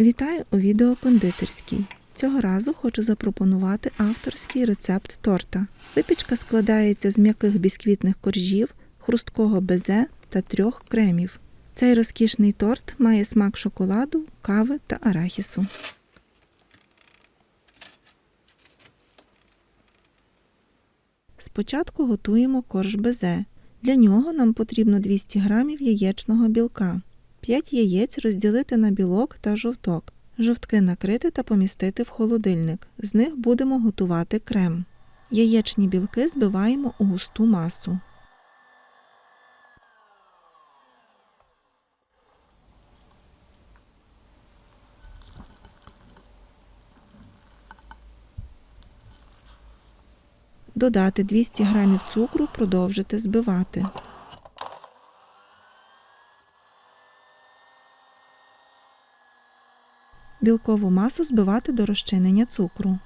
Вітаю у відео кондитерській. Цього разу хочу запропонувати авторський рецепт торта. Випічка складається з м'яких бісквітних коржів, хрусткого безе та трьох кремів. Цей розкішний торт має смак шоколаду, кави та арахісу. Спочатку готуємо корж безе. Для нього нам потрібно 200 г яєчного білка. 5 яєць розділити на білок та жовток. Жовтки накрити та помістити в холодильник. З них будемо готувати крем. Яєчні білки збиваємо у густу масу. Додати 200 г цукру, продовжити збивати. Білкову масу збивати до розчинення цукру.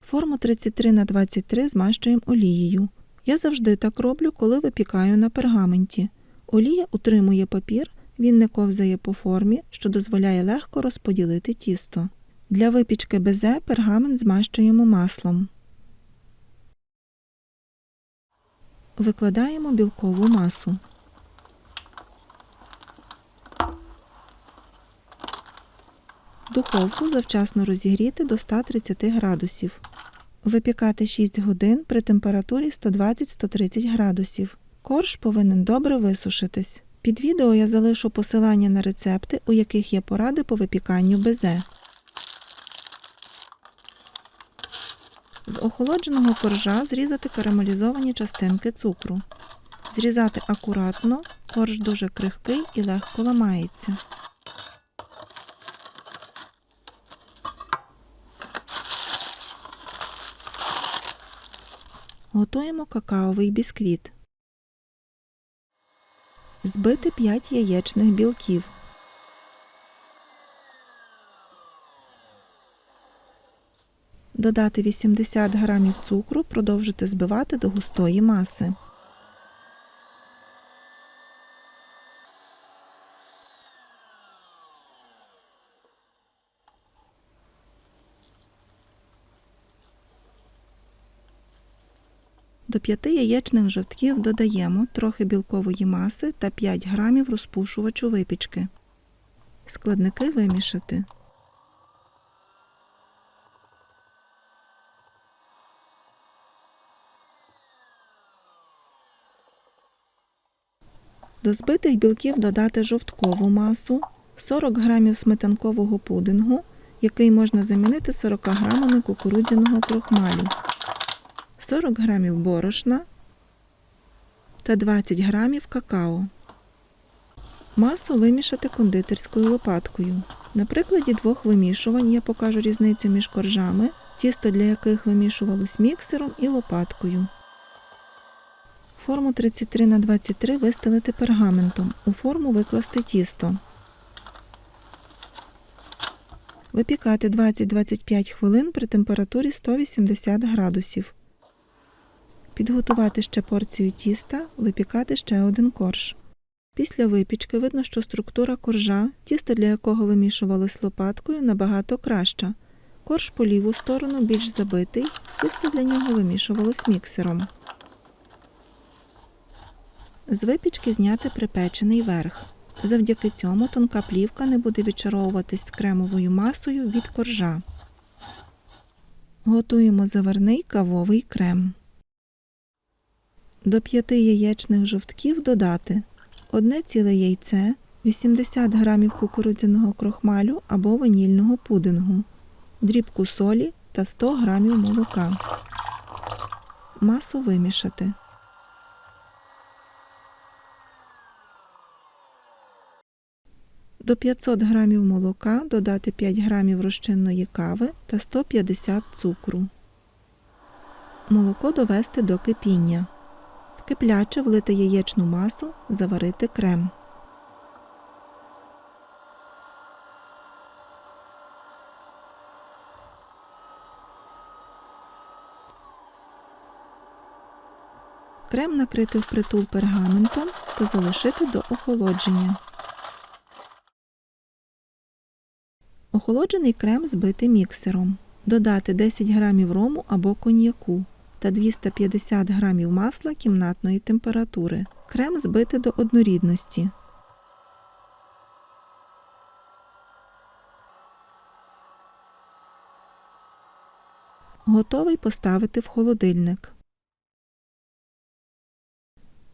Форму 33 на 23 змащуємо олією. Я завжди так роблю, коли випікаю на пергаменті. Олія утримує папір, він не ковзає по формі, що дозволяє легко розподілити тісто. Для випічки безе пергамент змащуємо маслом. Викладаємо білкову масу. Духовку завчасно розігріти до 130 градусів. Випікати 6 годин при температурі 120-130 градусів. Корж повинен добре висушитись. Під відео я залишу посилання на рецепти, у яких є поради по випіканню безе. З охолодженого коржа зрізати карамелізовані частинки цукру. Зрізати акуратно, корж дуже крихкий і легко ламається. Готуємо какаовий бісквіт. Збити 5 яєчних білків. Додати 80 г цукру, продовжити збивати до густої маси. До 5 яєчних жовтків додаємо трохи білкової маси та 5 грамів розпушувачу випічки. Складники вимішати. До збитих білків додати жовткову масу, 40 грамів сметанкового пудингу, який можна замінити 40 грамами кукурудзяного крохмалю, 40 грамів борошна та 20 грамів какао. Масу вимішати кондитерською лопаткою. На прикладі двох вимішувань я покажу різницю між коржами, тісто для яких вимішувалось міксером і лопаткою. Форму 33 на 23 вистелити пергаментом. У форму викласти тісто. Випікати 20-25 хвилин при температурі 180 градусів. Підготувати ще порцію тіста, випікати ще один корж. Після випічки видно, що структура коржа, тісто для якого вимішувалось лопаткою, набагато краща. Корж по ліву сторону більш забитий, тісто для нього вимішувалось міксером. З випічки зняти припечений верх. Завдяки цьому тонка плівка не буде відчаровуватись кремовою масою від коржа. Готуємо заварний кавовий крем. До 5 яєчних жовтків додати одне ціле яйце, 80 г кукурудзяного крохмалю або ванільного пудингу, дрібку солі та 100 г молока. Масу вимішати. До 500 г молока додати 5 г розчинної кави та 150 цукру. Молоко довести до кипіння. В кипляче влити яєчну масу, заварити крем. Крем накрити впритул пергаментом та залишити до охолодження. Охолоджений крем збити міксером. Додати 10 г рому або коньяку та 250 г масла кімнатної температури. Крем збити до однорідності. Готовий поставити в холодильник.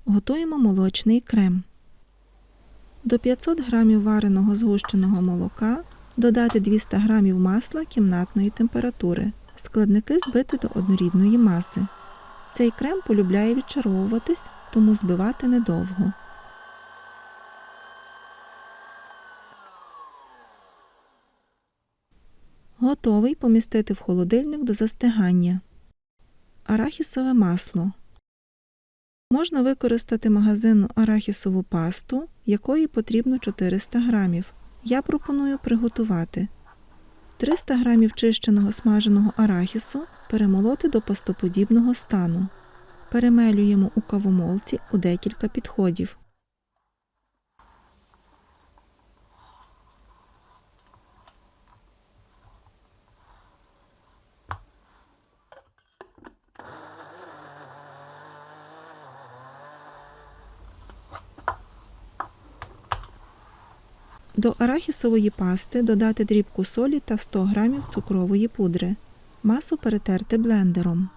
Готуємо молочний крем. До 500 г вареного згущеного молока додати 200 г масла кімнатної температури. Складники збити до однорідної маси. Цей крем полюбляє відчаровуватись, тому збивати недовго. Готовий помістити в холодильник до застигання. Арахісове масло. Можна використати магазинну арахісову пасту, якої потрібно 400 грамів. Я пропоную приготувати 300 грамів чищеного смаженого арахісу перемолоти до пастоподібного стану. Перемелюємо у кавомолці у декілька підходів. До арахісової пасти додати дрібку солі та 100 г цукрової пудри. Масу перетерти блендером.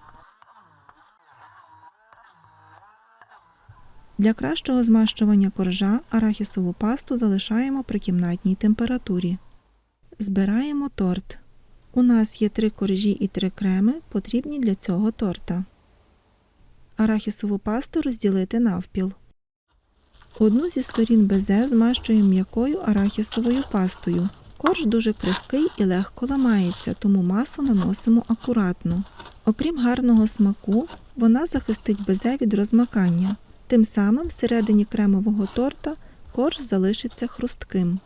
Для кращого змащування коржа арахісову пасту залишаємо при кімнатній температурі. Збираємо торт. У нас є три коржі і три креми, потрібні для цього торта. Арахісову пасту розділити навпіл. Одну зі сторін безе змащуємо м'якою арахісовою пастою. Корж дуже крихкий і легко ламається, тому масу наносимо акуратно. Окрім гарного смаку, вона захистить безе від розмакання. Тим самим всередині кремового торта корж залишиться хрустким.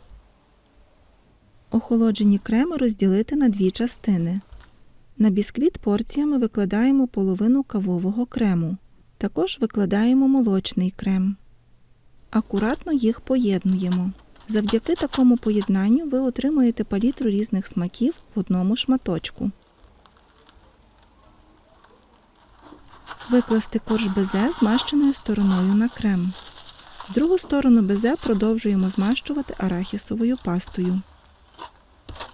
Охолоджені креми розділити на дві частини. На бісквіт порціями викладаємо половину кавового крему. Також викладаємо молочний крем. Акуратно їх поєднуємо. Завдяки такому поєднанню ви отримуєте палітру різних смаків в одному шматочку. Викласти корж безе змащеною стороною на крем. Другу сторону безе продовжуємо змащувати арахісовою пастою.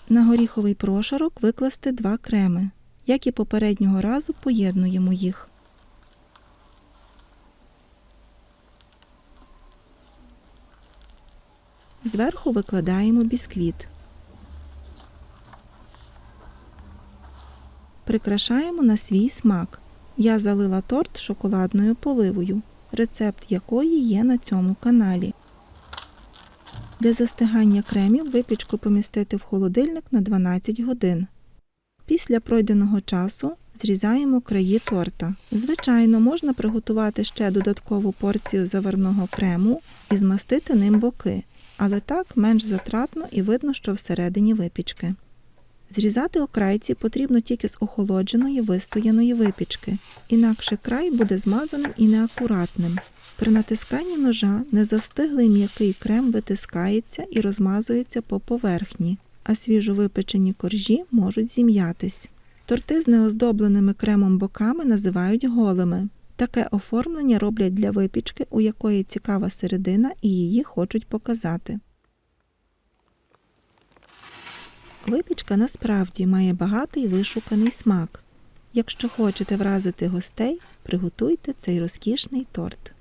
На горіховий прошарок викласти два креми. Як і попереднього разу, поєднуємо їх. Зверху викладаємо бісквіт. Прикрашаємо на свій смак. Я залила торт шоколадною поливою, рецепт якої є на цьому каналі. Для застигання кремів випічку помістити в холодильник на 12 годин. Після пройденого часу зрізаємо краї торта. Звичайно, можна приготувати ще додаткову порцію заварного крему і змастити ним боки, але так менш затратно і видно, що всередині випічки. Зрізати окрайці потрібно тільки з охолодженої вистояної випічки, інакше край буде змазаним і неакуратним. При натисканні ножа незастиглий м'який крем витискається і розмазується по поверхні, а свіжовипечені коржі можуть зім'ятись. Торти з неоздобленими кремом боками називають голими. Таке оформлення роблять для випічки, у якої цікава середина і її хочуть показати. Випічка насправді має багатий вишуканий смак. Якщо хочете вразити гостей, приготуйте цей розкішний торт.